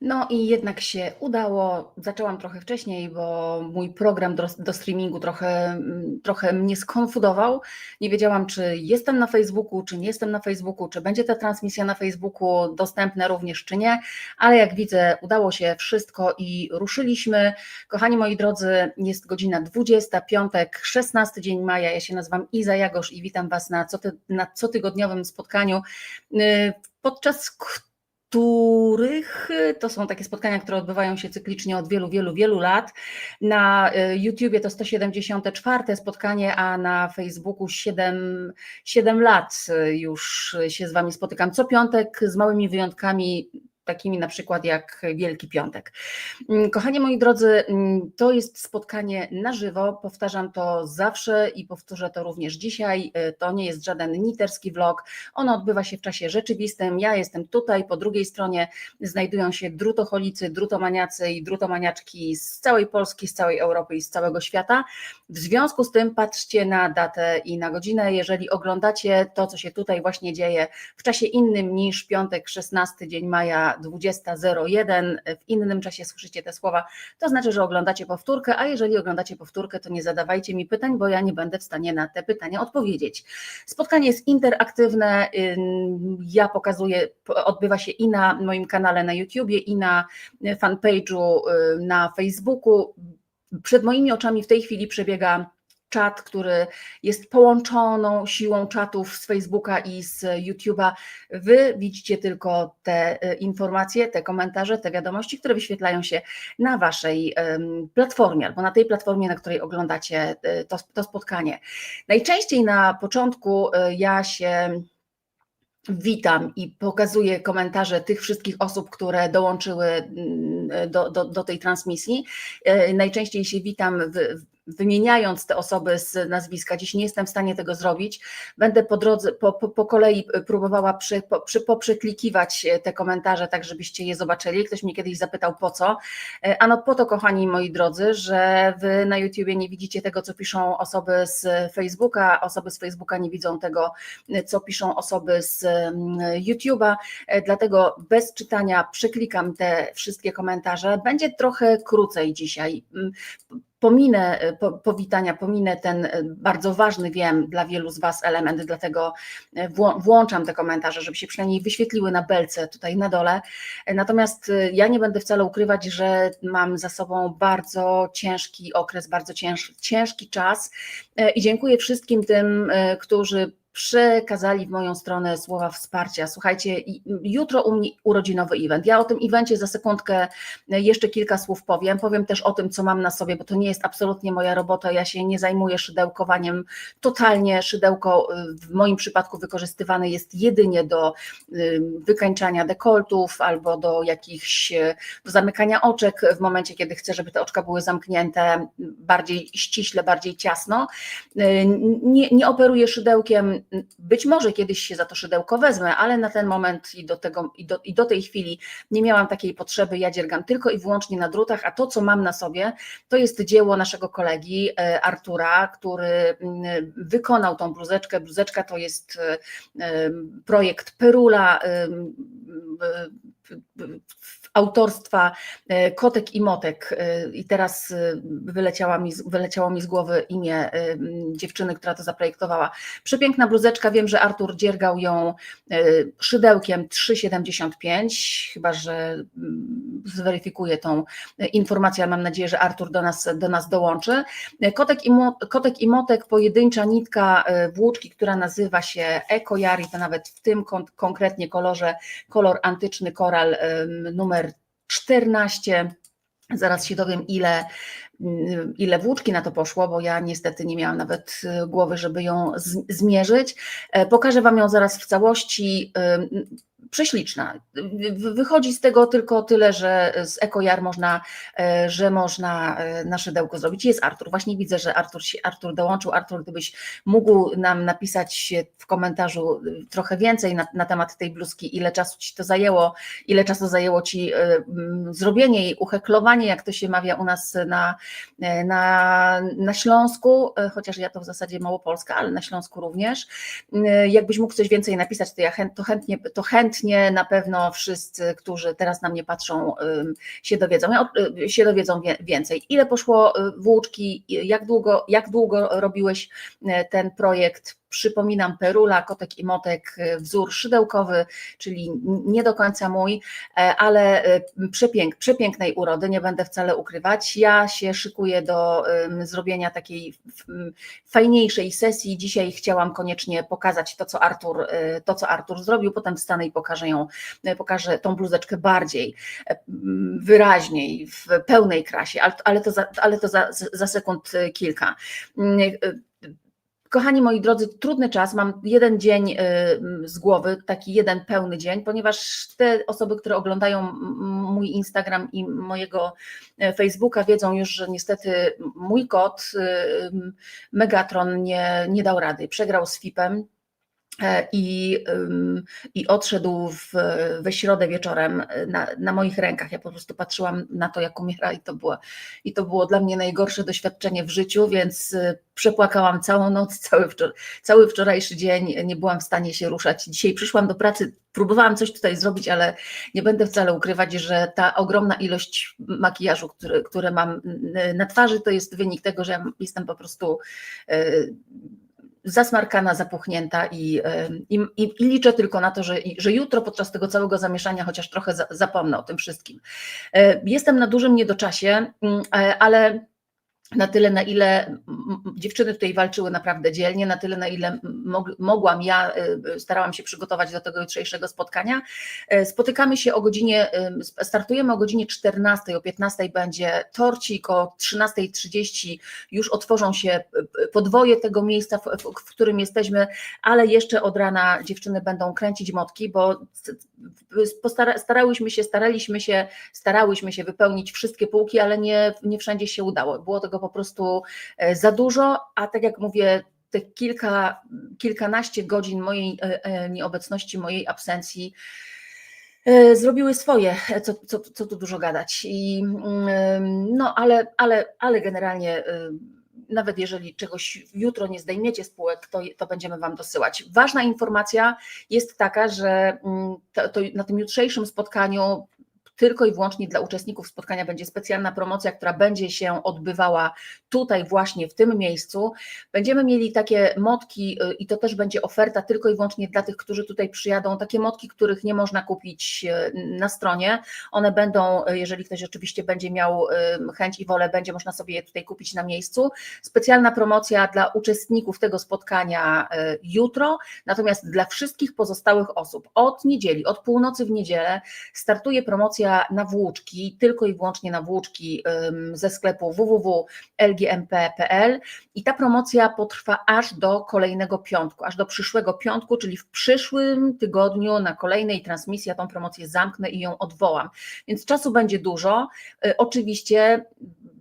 No i jednak się udało. Zaczęłam trochę wcześniej, bo mój program do, do streamingu trochę, mm, trochę mnie skonfudował. Nie wiedziałam, czy jestem na Facebooku, czy nie jestem na Facebooku, czy będzie ta transmisja na Facebooku dostępna również, czy nie. Ale jak widzę, udało się wszystko i ruszyliśmy. Kochani moi drodzy, jest godzina 20, piątek, 16 dzień maja. Ja się nazywam Iza Jagosz i witam Was na, coty, na cotygodniowym spotkaniu, y, podczas których to są takie spotkania, które odbywają się cyklicznie od wielu, wielu, wielu lat. Na y, YouTubie to 174 spotkanie, a na Facebooku 7, 7 lat y, już się z Wami spotykam. Co piątek z małymi wyjątkami takimi na przykład jak Wielki Piątek. Mm, kochani moi drodzy, mm, to jest spotkanie na żywo, powtarzam to zawsze i powtórzę to również dzisiaj. Y, to nie jest żaden niterski vlog, ono odbywa się w czasie rzeczywistym. Ja jestem tutaj, po drugiej stronie znajdują się drutocholicy, drutomaniacy i drutomaniaczki z całej Polski, z całej Europy i z całego świata. W związku z tym patrzcie na datę i na godzinę, jeżeli oglądacie to, co się tutaj właśnie dzieje w czasie innym niż piątek 16 dzień maja 20.01 w innym czasie słyszycie te słowa, to znaczy, że oglądacie powtórkę, a jeżeli oglądacie powtórkę, to nie zadawajcie mi pytań, bo ja nie będę w stanie na te pytania odpowiedzieć. Spotkanie jest interaktywne, ja pokazuję, odbywa się i na moim kanale na YouTubie, i na fanpage'u na Facebooku. Przed moimi oczami w tej chwili przebiega czat, który jest połączoną siłą czatów z Facebooka i z YouTube'a. Wy widzicie tylko te e, informacje, te komentarze, te wiadomości, które wyświetlają się na waszej platformie albo na tej platformie, na której oglądacie e, to, to spotkanie. Najczęściej na początku e, ja się witam i pokazuję komentarze tych wszystkich osób, które dołączyły mm, do, do, do tej transmisji. Najczęściej się witam w, wymieniając te osoby z nazwiska. Dziś nie jestem w stanie tego zrobić. Będę po drodze, po, po, po kolei próbowała przy, po, przy, poprzeklikiwać te komentarze, tak żebyście je zobaczyli. Ktoś mnie kiedyś zapytał po co. E, ano po to, kochani moi drodzy, że wy na YouTubie nie widzicie tego, co piszą osoby z Facebooka, osoby z Facebooka nie widzą tego, co piszą osoby z mm, YouTube'a, e, dlatego bez czytania przeklikam te wszystkie komentarze. Będzie trochę krócej dzisiaj mm, pominę e, powitania, pominę ten e, bardzo ważny, wiem, dla wielu z Was element, dlatego e, włączam te komentarze, żeby się przynajmniej wyświetliły na belce tutaj na dole. Natomiast ja nie będę wcale ukrywać, że mam za sobą bardzo ciężki okres, bardzo cięż, ciężki czas i dziękuję wszystkim tym, którzy przekazali w moją stronę słowa wsparcia. Słuchajcie, jutro u mnie urodzinowy event. Ja o tym evencie za sekundkę jeszcze kilka słów powiem. Powiem też o tym, co mam na sobie, bo to nie jest absolutnie moja robota. Ja się nie zajmuję szydełkowaniem. Totalnie szydełko y, w moim przypadku wykorzystywane jest jedynie do y, wykańczania dekoltów albo do jakichś do zamykania oczek w momencie, kiedy chcę, żeby te oczka były zamknięte bardziej ściśle, bardziej ciasno. Nie, nie operuję szydełkiem być może kiedyś się za to szydełko wezmę, ale na ten moment i do, tego, i do, i do tej chwili nie miałam takiej potrzeby. Ja dziergam tylko i wyłącznie na drutach, a to, co mam na sobie, to jest dzieło naszego kolegi e, Artura, który mm, wykonał tą bluzeczkę. Bluzeczka to jest e, projekt Perula autorstwa e, Kotek i Motek e, i teraz e, wyleciała mi, wyleciało mi z głowy imię dziewczyny, która to zaprojektowała. Przepiękna bluzeczka, wiem, że Artur dziergał ją szydełkiem 3,75, chyba, że zweryfikuję tą informację, ale mam nadzieję, że Artur do nas, do nas dołączy. Kotek i, Kotek i Motek, pojedyncza nitka włóczki, która nazywa się Eko Jari, to nawet w tym kon konkretnie kolorze, kolor antyczny koral numer 14. Zaraz się dowiem, ile, ile włóczki na to poszło, bo ja niestety nie miałam nawet y, głowy, żeby ją zmierzyć. E, pokażę Wam ją zaraz w całości prześliczna. Wychodzi z tego tylko tyle, że z ekojar można, e, że można e, na szydełko zrobić. Jest Artur, właśnie widzę, że Artur, Artur dołączył. Artur, gdybyś mógł nam napisać w komentarzu e, trochę więcej na, na temat tej bluzki, ile czasu Ci to zajęło, ile czasu zajęło Ci zrobienie jej, ucheklowanie, jak to się mawia u nas na, na, na Śląsku, chociaż ja to w zasadzie Małopolska, ale na Śląsku również. Jakbyś mógł coś więcej napisać, to ja to chętnie, to chętnie chętnie na pewno wszyscy, którzy teraz na mnie patrzą, się dowiedzą, się dowiedzą więcej. Ile poszło włóczki, jak długo, jak długo robiłeś ten projekt? Przypominam, Perula, Kotek i Motek, e, wzór szydełkowy, czyli nie do końca mój, e, ale e, przepięk, przepięknej urody, nie będę wcale ukrywać. Ja się szykuję do zrobienia takiej fajniejszej sesji. Dzisiaj chciałam koniecznie pokazać to, co Artur, to, co Artur zrobił, potem wstanę i pokażę ją, pokażę tą bluzeczkę bardziej wyraźniej, w pełnej krasie, ale to za, ale to za, za sekund kilka Kochani moi drodzy, trudny czas. Mam jeden dzień y, z głowy, taki jeden pełny dzień, ponieważ te osoby, które oglądają mój Instagram i mojego e, Facebooka, wiedzą już, że niestety mój kot y, Megatron nie, nie dał rady. Przegrał z FIP-em i, i odszedł w, we środę wieczorem e, na, na, moich rękach. Ja po prostu patrzyłam na to, jak umiera, i to, było, i to było dla mnie najgorsze doświadczenie w życiu, więc e, przepłakałam całą noc, cały, wczor cały wczorajszy dzień. Nie byłam w stanie się ruszać. Dzisiaj przyszłam do pracy, próbowałam coś tutaj zrobić, ale nie będę wcale ukrywać, że ta ogromna ilość makijażu, który, które mam na twarzy, to jest wynik tego, że ja jestem po prostu zasmarkana, zapuchnięta i, i, i, liczę tylko na to, że, że jutro podczas tego całego zamieszania chociaż trochę zapomnę o tym wszystkim. E, jestem na dużym niedoczasie, mm, e, ale na tyle, na ile dziewczyny tutaj walczyły naprawdę dzielnie, na tyle, na ile mogłam, ja y, starałam się przygotować do tego jutrzejszego spotkania. E, spotykamy się o godzinie, startujemy o godzinie 14, o 15 będzie torcik, o 13.30 już otworzą się podwoje tego miejsca, w którym jesteśmy, ale jeszcze od rana dziewczyny będą kręcić motki, bo starałyśmy się, staraliśmy się, starałyśmy się wypełnić wszystkie półki, ale nie, nie wszędzie się udało. Było tego po prostu e, za dużo, a tak jak mówię, te kilka, kilkanaście godzin mojej e, e, nieobecności, mojej absencji zrobiły swoje, co, co, co tu dużo gadać. I, mm, no, ale, ale, ale generalnie nawet jeżeli czegoś jutro nie zdejmiecie spółek, to, to będziemy Wam dosyłać. Ważna informacja jest taka, że mm, to, to na tym jutrzejszym spotkaniu tylko i wyłącznie dla uczestników spotkania będzie specjalna promocja, która będzie się odbywała tutaj właśnie w tym miejscu. Będziemy mieli takie motki y, i to też będzie oferta tylko i wyłącznie dla tych, którzy tutaj przyjadą, takie motki, których nie można kupić y, na stronie. One będą, y, jeżeli ktoś oczywiście będzie miał chęć i wolę, będzie można sobie je tutaj kupić na miejscu. Specjalna promocja dla uczestników tego spotkania jutro, natomiast dla wszystkich pozostałych osób od niedzieli, od północy w niedzielę startuje promocja na włóczki, tylko i wyłącznie na włóczki ze sklepu www.lgmp.pl i ta promocja potrwa aż do kolejnego piątku, aż do przyszłego piątku, czyli w przyszłym tygodniu na kolejnej transmisji ja tą promocję zamknę i ją odwołam. Więc czasu będzie dużo. Y, oczywiście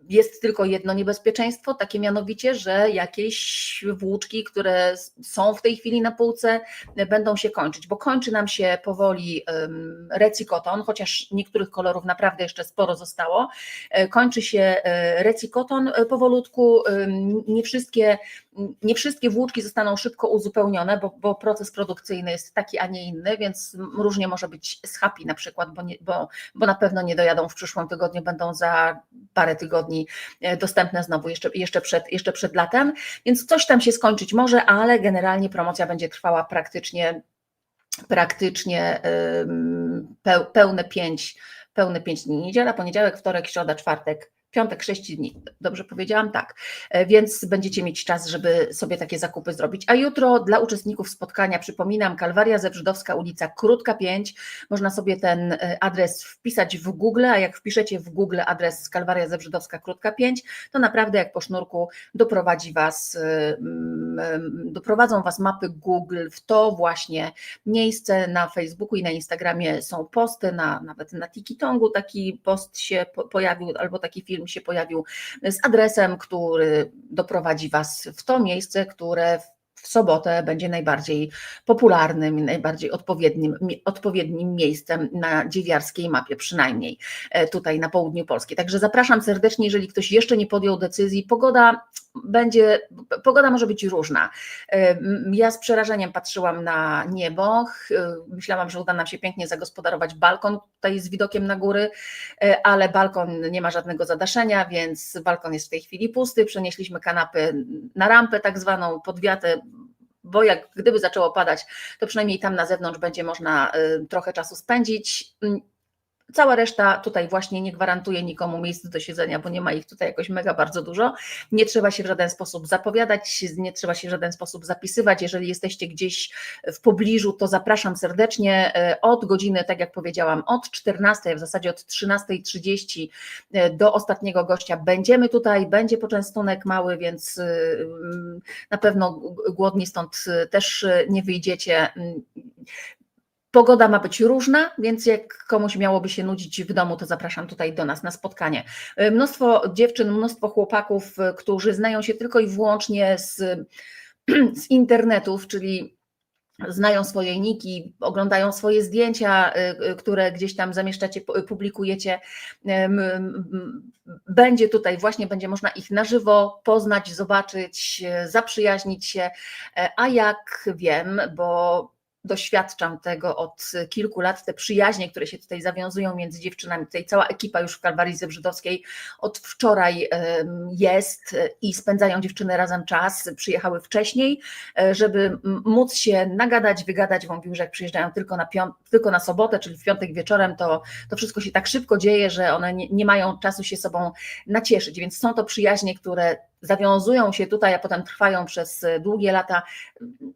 jest tylko jedno niebezpieczeństwo, takie mianowicie, że jakieś włóczki, które są w tej chwili na półce, będą się kończyć, bo kończy nam się powoli recikoton, chociaż niektórych kolorów naprawdę jeszcze sporo zostało. E, kończy się e, recikoton e, powolutku. Nie wszystkie, nie wszystkie włóczki zostaną szybko uzupełnione, bo, bo proces produkcyjny jest taki, a nie inny, więc różnie może być z happy na przykład, bo, nie, bo, bo na pewno nie dojadą w przyszłym tygodniu, będą za parę tygodni E, dostępne znowu jeszcze, jeszcze, przed, jeszcze przed latem, więc coś tam się skończyć może, ale generalnie promocja będzie trwała praktycznie praktycznie pełne pięć, pełne pięć dni. Niedziela, poniedziałek, wtorek, środa, czwartek, piątek, sześć dni. Dobrze powiedziałam? Tak. E, więc będziecie mieć czas, żeby sobie takie zakupy zrobić. A jutro dla uczestników spotkania, przypominam, Kalwaria Zebrzydowska, ulica Krótka 5. Można sobie ten e, adres wpisać w Google, a jak wpiszecie w Google adres Kalwaria Zebrzydowska, Krótka 5, to naprawdę jak po sznurku doprowadzi Was, e, doprowadzą Was mapy Google w to właśnie miejsce na Facebooku i na Instagramie są posty, na, nawet na TikToku taki post się pojawił, albo taki film się pojawił z adresem, który doprowadzi Was w to miejsce, które w sobotę będzie najbardziej popularnym najbardziej odpowiednim, odpowiednim miejscem na dziewiarskiej mapie, przynajmniej e, tutaj na południu Polski. Także zapraszam serdecznie, jeżeli ktoś jeszcze nie podjął decyzji. Pogoda będzie, pogoda może być różna. Ja z przerażeniem patrzyłam na niebo, myślałam, że uda nam się pięknie zagospodarować balkon tutaj z widokiem na góry, ale balkon nie ma żadnego zadaszenia, więc balkon jest w tej chwili pusty. Przenieśliśmy kanapy na rampę tak zwaną, pod wiatę, bo jak gdyby zaczęło padać, to przynajmniej tam na zewnątrz będzie można trochę czasu spędzić. Cała reszta tutaj właśnie nie gwarantuje nikomu miejsc do siedzenia, bo nie ma ich tutaj jakoś mega bardzo dużo. Nie trzeba się w żaden sposób zapowiadać, nie trzeba się w żaden sposób zapisywać. Jeżeli jesteście gdzieś w pobliżu, to zapraszam serdecznie od godziny, tak jak powiedziałam, od 14, w zasadzie od 13.30 do ostatniego gościa będziemy tutaj, będzie poczęstunek mały, więc na pewno głodni stąd też nie wyjdziecie. Pogoda ma być różna, więc jak komuś miałoby się nudzić w domu, to zapraszam tutaj do nas na spotkanie. Mnóstwo dziewczyn, mnóstwo chłopaków, którzy znają się tylko i wyłącznie z, z internetów, czyli znają swoje niki, oglądają swoje zdjęcia, które gdzieś tam zamieszczacie, publikujecie. Będzie tutaj właśnie, będzie można ich na żywo poznać, zobaczyć, zaprzyjaźnić się, a jak wiem, bo doświadczam tego od kilku lat, te przyjaźnie, które się tutaj zawiązują między dziewczynami, tutaj cała ekipa już w Kalwarii Zebrzydowskiej od wczoraj jest i spędzają dziewczyny razem czas, przyjechały wcześniej, e, żeby móc się nagadać, wygadać, wątpił, że jak przyjeżdżają tylko na, piąt, tylko na sobotę, czyli w piątek wieczorem, to, to wszystko się tak szybko dzieje, że one nie, nie mają czasu się sobą nacieszyć, więc są to przyjaźnie, które zawiązują się tutaj, a potem trwają przez długie lata.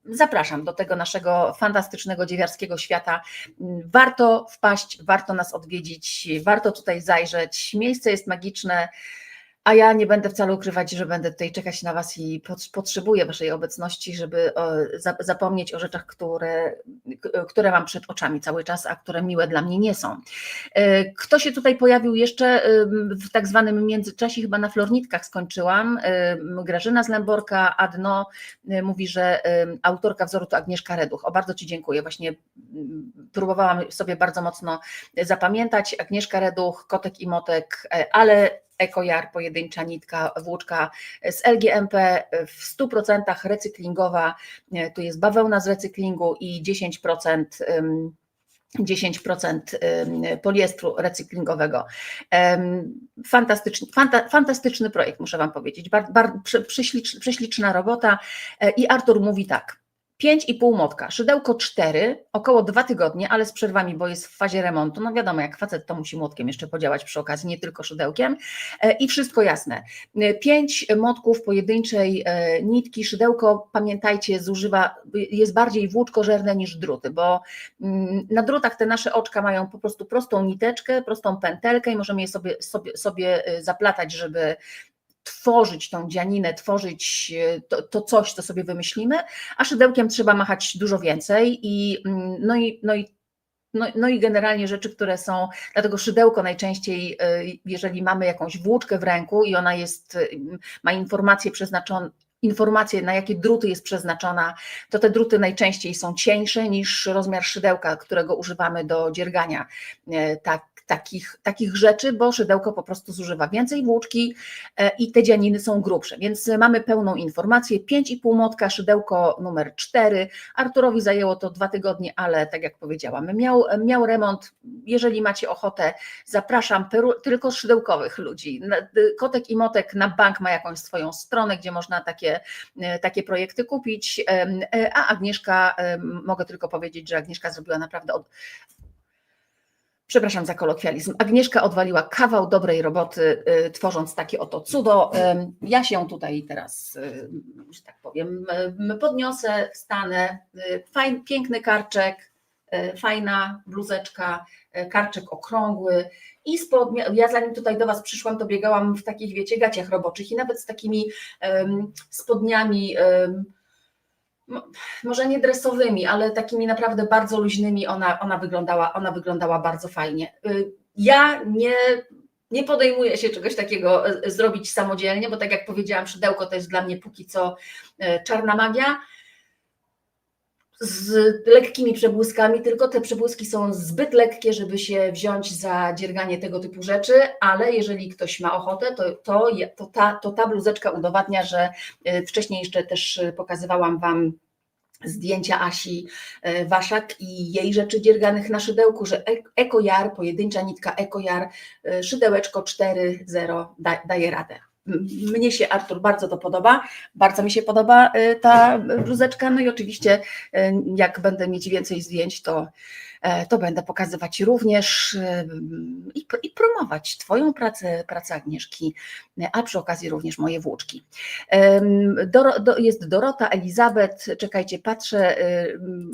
Zapraszam do tego naszego fantastycznego dziewiarskiego świata. Warto wpaść, warto nas odwiedzić, warto tutaj zajrzeć. Miejsce jest magiczne. A ja nie będę wcale ukrywać, że będę tutaj czekać na Was i potrzebuję Waszej obecności, żeby zapomnieć o rzeczach, które, które mam przed oczami cały czas, a które miłe dla mnie nie są. E, kto się tutaj pojawił jeszcze w tak zwanym międzyczasie, chyba na Flornitkach skończyłam. Grażyna Zlęborka, Adno mówi, że autorka wzoru to Agnieszka Reduch. O bardzo Ci dziękuję. Właśnie próbowałam sobie bardzo mocno zapamiętać. Agnieszka Reduch, Kotek i Motek, e, ale ekojar, pojedyncza nitka, włóczka z LGMP, w 100% recyklingowa, tu jest bawełna z recyklingu i 10% 10% poliestru recyklingowego. Fantastyczny, fanta, fantastyczny projekt, muszę Wam powiedzieć. Bar, bar, prześliczna robota. E, I Artur mówi tak. 5,5 motka, szydełko 4, około 2 tygodnie, ale z przerwami, bo jest w fazie remontu. No wiadomo, jak facet to musi młotkiem jeszcze podziałać przy okazji, nie tylko szydełkiem. E, I wszystko jasne. 5 motków pojedynczej e, nitki, szydełko, pamiętajcie, zużywa, jest bardziej włóczkożerne niż druty, bo mm, na drutach te nasze oczka mają po prostu prostą niteczkę, prostą pętelkę i możemy je sobie, sobie, sobie e, zaplatać, żeby tworzyć tą dzianinę, tworzyć e, to, to, coś, co sobie wymyślimy, a szydełkiem trzeba machać dużo więcej i mm, no i, no i no, no, i generalnie rzeczy, które są, dlatego szydełko najczęściej, e, jeżeli mamy jakąś włóczkę w ręku i ona jest, e, ma informacje przeznaczone, informacje, na jakie druty jest przeznaczona, to te druty najczęściej są cieńsze niż rozmiar szydełka, którego używamy do dziergania tak, takich, takich rzeczy, bo szydełko po prostu zużywa więcej włóczki e, i te dzianiny są grubsze, więc mamy pełną informację, 5,5 motka, szydełko numer 4, Arturowi zajęło to dwa tygodnie, ale tak jak powiedziałam, miał, miał remont, jeżeli macie ochotę, zapraszam tylko szydełkowych ludzi, Kotek i Motek na bank ma jakąś swoją stronę, gdzie można takie, e, takie projekty kupić, e, a Agnieszka, mogę tylko powiedzieć, że Agnieszka zrobiła naprawdę od, przepraszam za kolokwializm, Agnieszka odwaliła kawał dobrej roboty, y, tworząc takie oto cudo. Ja się tutaj teraz, y, że tak powiem, podniosę, wstanę. Y, fajny, piękny karczek, fajna bluzeczka, karczek okrągły i spodnie, ja zanim tutaj do Was przyszłam, to biegałam w takich, wiecie, gaciach roboczych i nawet z takimi spodniami może nie dresowymi, ale takimi naprawdę bardzo luźnymi, ona, ona, wyglądała, ona wyglądała bardzo fajnie. Y, ja nie, nie podejmuję się czegoś takiego y, zrobić samodzielnie, bo tak jak powiedziałam, szydełko to jest dla mnie póki co y, czarna magia. Z lekkimi przebłyskami, tylko te przebłyski są zbyt lekkie, żeby się wziąć za dzierganie tego typu rzeczy, ale jeżeli ktoś ma ochotę, to, to, to, ta, to ta bluzeczka udowadnia, że e, wcześniej jeszcze też e, pokazywałam Wam zdjęcia Asi e, Waszak i jej rzeczy dzierganych na szydełku, że ek- ekojar, pojedyncza nitka ekojar, szydełeczko 4.0 da, daje radę. Mnie się Artur bardzo to podoba, bardzo mi się podoba e, ta bluzeczka, no i oczywiście e, jak będę mieć więcej zdjęć, to, e, to będę pokazywać również e, i, i promować Twoją pracę, pracę Agnieszki, a przy okazji również moje włóczki. Doro, do, jest Dorota, Elizabeth, czekajcie, patrzę,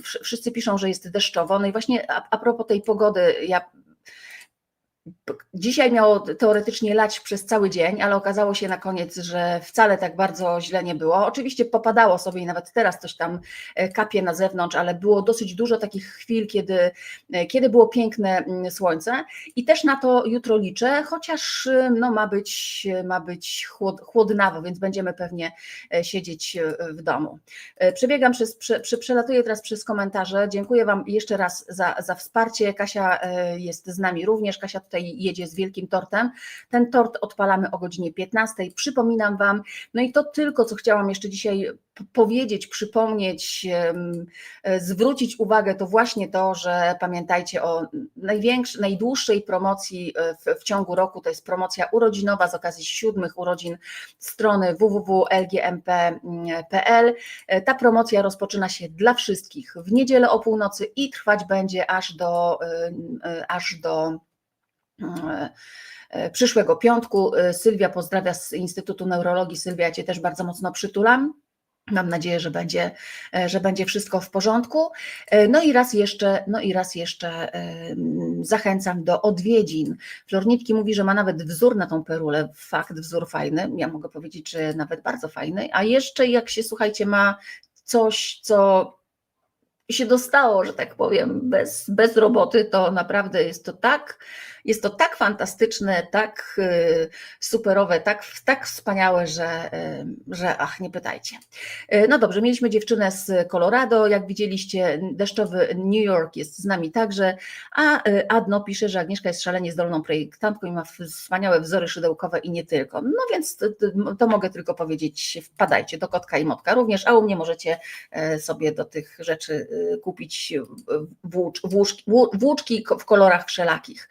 wszyscy piszą, że jest deszczowo, no i właśnie a, a propos tej pogody, ja Dzisiaj miało teoretycznie lać przez cały dzień, ale okazało się na koniec, że wcale tak bardzo źle nie było. Oczywiście popadało sobie i nawet teraz coś tam e, kapie na zewnątrz, ale było dosyć dużo takich chwil, kiedy, e, kiedy było piękne mm, słońce i też na to jutro liczę, chociaż y, no, ma być, ma być chłod, chłodnawo, więc będziemy pewnie e, siedzieć e, w domu. E, Przebiegam przez, prze, prze, przelatuję teraz przez komentarze. Dziękuję Wam jeszcze raz za, za wsparcie. Kasia e, jest z nami również. Kasia tutaj jedzie z wielkim tortem. Ten tort odpalamy o godzinie 15. Przypominam Wam, no i to tylko, co chciałam jeszcze dzisiaj powiedzieć, przypomnieć, e, zwrócić uwagę, to właśnie to, że pamiętajcie o największej, najdłuższej promocji e, w, w ciągu roku, to jest promocja urodzinowa z okazji siódmych urodzin strony www.lgmp.pl. E, Ta promocja rozpoczyna się dla wszystkich w niedzielę o północy i trwać będzie aż do, aż do przyszłego piątku. E, Sylwia pozdrawia z Instytutu Neurologii. Sylwia, ja Cię też bardzo mocno przytulam. Mam nadzieję, że będzie, e, że będzie wszystko w porządku. E, No i raz jeszcze, no i raz jeszcze zachęcam do odwiedzin. Flornitki mówi, że ma nawet wzór na tą perulę. Fakt, wzór fajny. Ja mogę powiedzieć, że nawet bardzo fajny. A jeszcze jak się, słuchajcie, ma coś, co się dostało, że tak powiem, bez, bez roboty, to naprawdę jest to tak, jest to tak fantastyczne, tak y, superowe, tak, tak wspaniałe, że, y, że ach, nie pytajcie. Y, No dobrze, mieliśmy dziewczynę z Colorado, jak widzieliście, deszczowy New York jest z nami także, a Adno pisze, że Agnieszka jest szalenie zdolną projektantką i ma wspaniałe wzory szydełkowe i nie tylko. No więc to, to, mogę tylko powiedzieć, wpadajcie do Kotka i Motka również, a u mnie możecie e, sobie do tych rzeczy kupić włócz, włóczki, w kolorach wszelakich.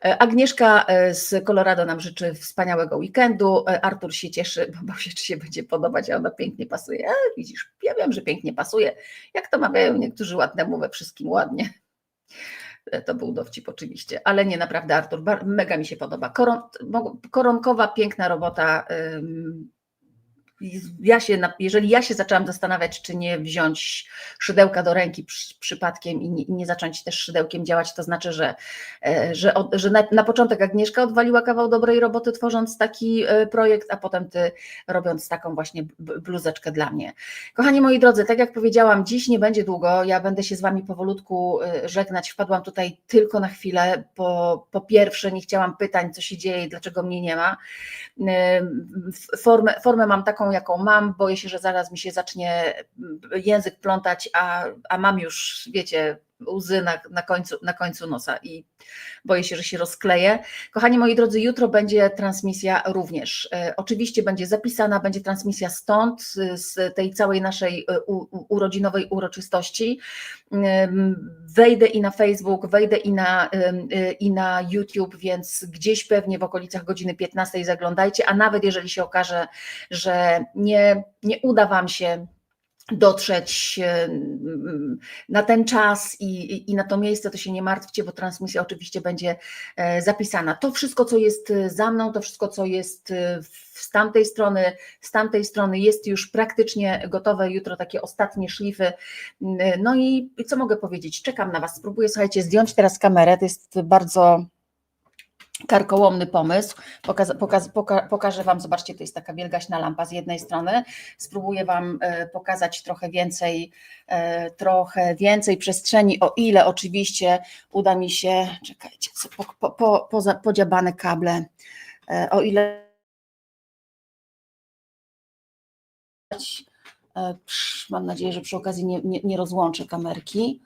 Agnieszka e, z Colorado nam życzy wspaniałego weekendu. E, Artur się cieszy, bo bał się, czy się będzie podobać, a ona pięknie pasuje. A, widzisz, ja wiem, że pięknie pasuje. Jak to mawiają niektórzy ładnemu we wszystkim ładnie. E, To był dowcip oczywiście, ale nie naprawdę Artur, mega mi się podoba. Koron, koronkowa, piękna robota. Ja się, jeżeli ja się zaczęłam zastanawiać, czy nie wziąć szydełka do ręki przy, przypadkiem i nie, nie zacząć też szydełkiem działać, to znaczy, że, e, że, że na, na początek Agnieszka odwaliła kawał dobrej roboty, tworząc taki e, projekt, a potem ty robiąc taką właśnie bluzeczkę dla mnie. Kochani moi drodzy, tak jak powiedziałam, dziś nie będzie długo, ja będę się z wami powolutku e, żegnać. Wpadłam tutaj tylko na chwilę, bo po pierwsze nie chciałam pytań, co się dzieje dlaczego mnie nie ma. Formę, formę mam taką, jaką mam. Boję się, że zaraz mi się zacznie język plątać, a, a mam już, wiecie, łzy na, na, końcu, na końcu nosa i boję się, że się rozkleję. Kochani moi drodzy, jutro będzie transmisja również. E, Oczywiście będzie zapisana, będzie transmisja stąd, z- z tej całej naszej e, u, urodzinowej uroczystości. Wejdę i na Facebook, wejdę i na, y, i na YouTube, więc gdzieś pewnie w okolicach godziny 15 zaglądajcie, a nawet jeżeli się okaże, że nie, nie uda Wam się dotrzeć ym, na ten czas i, i- na to miejsce, to się nie martwcie, bo transmisja oczywiście będzie e, zapisana. To wszystko, co jest e, za mną, to wszystko, co jest e, z tamtej strony, z tamtej strony jest już praktycznie gotowe. Jutro takie ostatnie szlify. No i co mogę powiedzieć? Czekam na Was. Spróbuję, słuchajcie, zdjąć teraz kamerę. To jest bardzo karkołomny pomysł. Pokaza, pokaz, poka, pokażę Wam, zobaczcie, to jest taka wielgaśna lampa z jednej strony. Spróbuję Wam e, pokazać trochę więcej, e, trochę więcej przestrzeni, o ile oczywiście uda mi się, czekajcie, po, po, po, podziabane kable, e, o ile Mam nadzieję, że przy okazji nie, nie, nie rozłączę kamerki.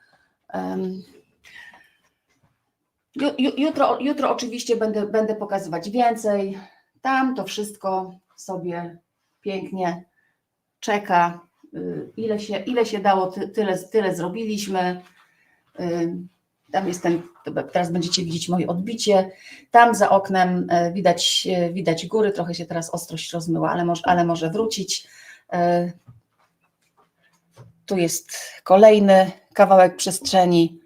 Jutro, jutro oczywiście będę, będę pokazywać więcej. Tam to wszystko sobie pięknie czeka. Y, Ile się, ile się dało, ty- tyle, tyle zrobiliśmy. Y, Tam jest ten, teraz będziecie widzieć moje odbicie. Tam za oknem e, widać, widać góry, trochę się teraz ostrość rozmyła, ale może, ale może wrócić. Tu jest kolejny kawałek przestrzeni.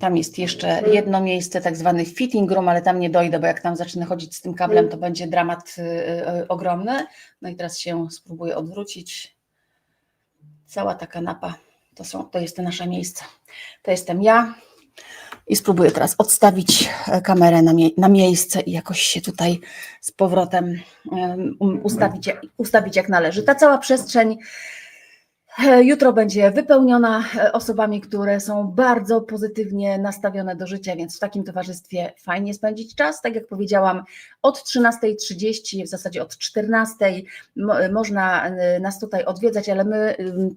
Tam jest jeszcze jedno miejsce, tak zwany fitting room, ale tam nie dojdę, bo jak tam zacznę chodzić z tym kablem, to będzie dramat y, y, ogromny. No i teraz się spróbuję odwrócić. Cała ta kanapa to, są, to jest to nasze miejsce. To jestem ja. I spróbuję teraz odstawić e, kamerę na, mie- na miejsce i jakoś się tutaj z powrotem em, um, ustawić, ustawić jak należy. Ta cała przestrzeń jutro będzie wypełniona e, osobami, które są bardzo pozytywnie nastawione do życia, więc w takim towarzystwie fajnie spędzić czas. Tak jak powiedziałam, od 13.30, w zasadzie od 14.00 mo- można e, nas tutaj odwiedzać, ale my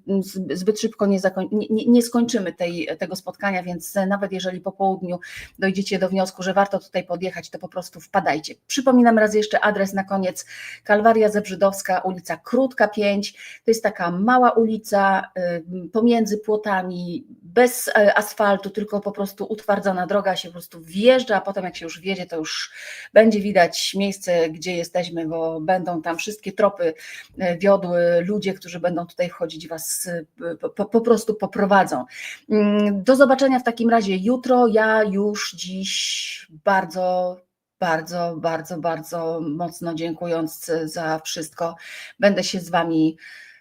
ym, z- zbyt szybko nie, nie- nie skończymy tej, tego spotkania, więc nawet jeżeli po południu dojdziecie do wniosku, że warto tutaj podjechać, to po prostu wpadajcie. Przypominam raz jeszcze adres na koniec. Kalwaria Zebrzydowska, ulica Krótka 5. To jest taka mała ulica y, pomiędzy płotami, bez e, asfaltu, tylko po prostu utwardzona droga się po prostu wjeżdża, a potem jak się już wjedzie, to już będzie widać miejsce, gdzie jesteśmy, bo będą tam wszystkie tropy e, wiodły, ludzie, którzy będą tutaj wchodzić, was e, po, po, po prostu poprowadzą. Mm, Do zobaczenia w takim razie jutro. Ja już dziś bardzo, bardzo, bardzo, bardzo mocno dziękując za wszystko, będę się z Wami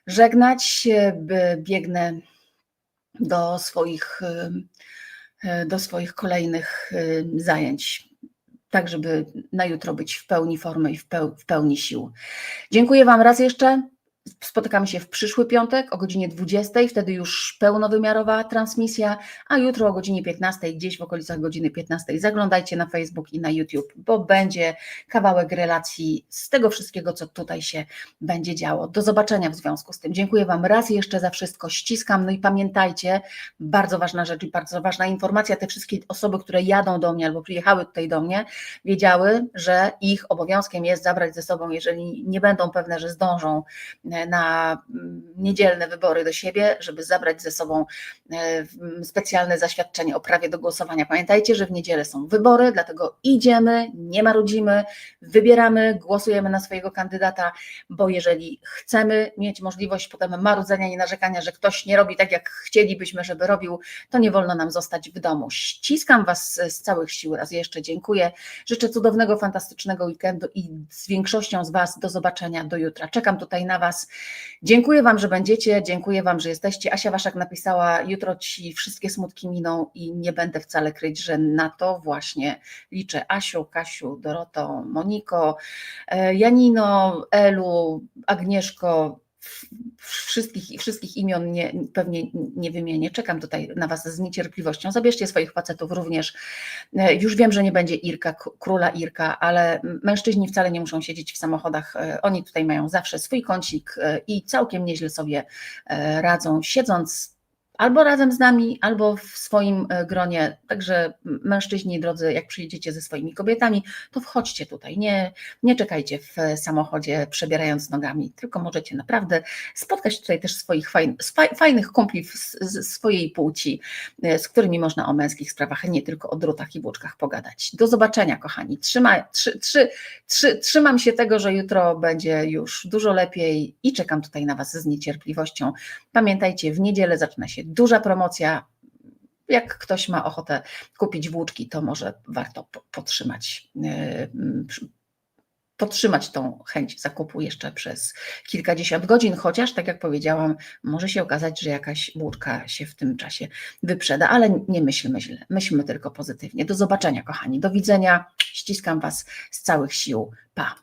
żegnać. Biegnę do swoich, e, do swoich kolejnych e, zajęć, tak żeby na jutro być w pełni formy i w pełni sił. Dziękuję Wam raz jeszcze. Spotykamy się w przyszły piątek o godzinie 20, wtedy już pełnowymiarowa transmisja, a jutro o godzinie 15, gdzieś w okolicach godziny 15 zaglądajcie na Facebook i na YouTube, bo będzie kawałek relacji z tego wszystkiego, co tutaj się będzie działo. Do zobaczenia w związku z tym. Dziękuję Wam raz jeszcze za wszystko, ściskam, no i pamiętajcie, bardzo ważna rzecz i bardzo ważna informacja, te wszystkie osoby, które jadą do mnie albo przyjechały tutaj do mnie, wiedziały, że ich obowiązkiem jest zabrać ze sobą, jeżeli nie będą pewne, że zdążą na mm, niedzielne wybory do siebie, żeby zabrać ze sobą e, specjalne zaświadczenie o prawie do głosowania. Pamiętajcie, że w niedzielę są wybory, dlatego idziemy, nie marudzimy, wybieramy, głosujemy na swojego kandydata, bo jeżeli chcemy mieć możliwość potem marudzenia i narzekania, że ktoś nie robi tak, jak chcielibyśmy, żeby robił, to nie wolno nam zostać w domu. Ściskam Was z całych sił, raz jeszcze dziękuję. Życzę cudownego, fantastycznego weekendu i z większością z Was do zobaczenia do jutra. Czekam tutaj na Was. Dziękuję Wam, że będziecie, dziękuję Wam, że jesteście. Asia Waszak napisała, jutro Ci wszystkie smutki miną i nie będę wcale kryć, że na to właśnie liczę. Asiu, Kasiu, Doroto, Moniko, e, Janino, Elu, Agnieszko, wszystkich, wszystkich imion nie, pewnie nie wymienię. Czekam tutaj na Was z niecierpliwością. Zabierzcie swoich facetów również. E, Już wiem, że nie będzie Irka, króla Irka, ale mężczyźni wcale nie muszą siedzieć w samochodach. E, Oni tutaj mają zawsze swój kącik e, i całkiem nieźle sobie radzą, siedząc albo razem z nami, albo w swoim e, gronie. Także mężczyźni, drodzy, jak przyjedziecie ze swoimi kobietami, to wchodźcie tutaj. Nie, nie czekajcie w samochodzie, przebierając nogami, tylko możecie naprawdę spotkać tutaj też swoich fajn, fajnych kumpli z, swojej płci, e, z którymi można o męskich sprawach, nie tylko o drutach i włóczkach pogadać. Do zobaczenia, kochani. Trzyma, trzy, trzy, trzy, trzymam się tego, że jutro będzie już dużo lepiej i czekam tutaj na Was z niecierpliwością. Pamiętajcie, w niedzielę zaczyna się duża promocja. Jak ktoś ma ochotę kupić włóczki, to może warto po- podtrzymać. e, Podtrzymać tą chęć zakupu jeszcze przez kilkadziesiąt godzin, chociaż, tak jak powiedziałam, może się okazać, że jakaś włóczka się w tym czasie wyprzeda, ale nie myślmy źle, myślmy tylko pozytywnie. Do zobaczenia, kochani, do widzenia. Ściskam Was z całych sił. Pa.